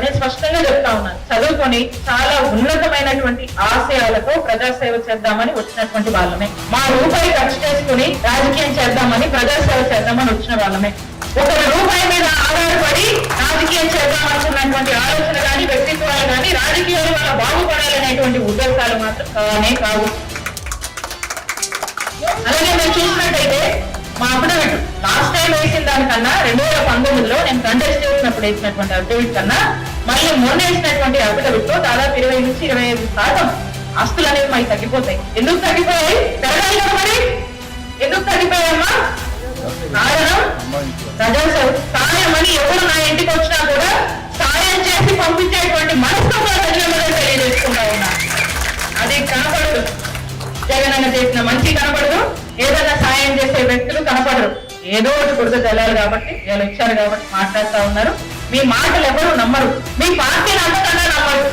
నేను స్పష్టంగా చెప్తా ఉన్నాను చదువుకొని చాలా ఉన్నతమైనటువంటి ఆశయాలతో ప్రజాసేవ చేద్దామని వచ్చినటువంటి వాళ్ళమే. మా రూపాయి ఖర్చు చేసుకుని రాజకీయం చేద్దామని ప్రజాసేవ చేద్దామని వచ్చిన వాళ్ళమే. ఒక రూపాయి మీద ఆధారపడి రాజకీయం చేద్దామనుకున్నటువంటి ఆలోచన కానీ వ్యక్తిత్వాలు కానీ రాజకీయాలు వల్ల బాగుపడాలనేటువంటి ఉద్దేశాలు మాత్రం కానే కావు. అలాగే మేము చూసినట్టయితే మా అప్పుడు లాస్ట్ టైం వేసిన దానికన్నా రెండు వేల పంతొమ్మిది అప్పుడు వేసినటువంటి అఫిడవిట్ కన్నా మళ్ళీ మొన్న వేసినటువంటి అఫిడవిట్లో దాదాపు ఇరవై నుంచి ఇరవై ఐదు శాతం ఆస్తులు అనేవి మాకు తగ్గిపోతాయి. ఎందుకు తగ్గిపోయాయి? పెరగాలి కదా మరి? ఎందుకు తగ్గిపోయాయమ్మా? కారణం ప్రజాసేవ సాయం అని ఎవరు నా ఇంటికి వచ్చినా కూడా సాయం చేసి పంపించేటువంటి మనస్తత్వం ప్రజలందరూ తెలియజేసుకుంటా ఉన్నా అది కనపడదు. జగన్ అన్న చేసిన మంచి కనపడదు. ఏదైనా సాయం చేసే వ్యక్తులు కనపడరు. ఏదో ఒకటి కొడుకు తెలాలి కాబట్టి వీళ్ళు ఇచ్చారు కాబట్టి మాట్లాడుతూ ఉన్నారు. మీ మాటలు ఎవరు నమ్మరు. మీ పార్టీ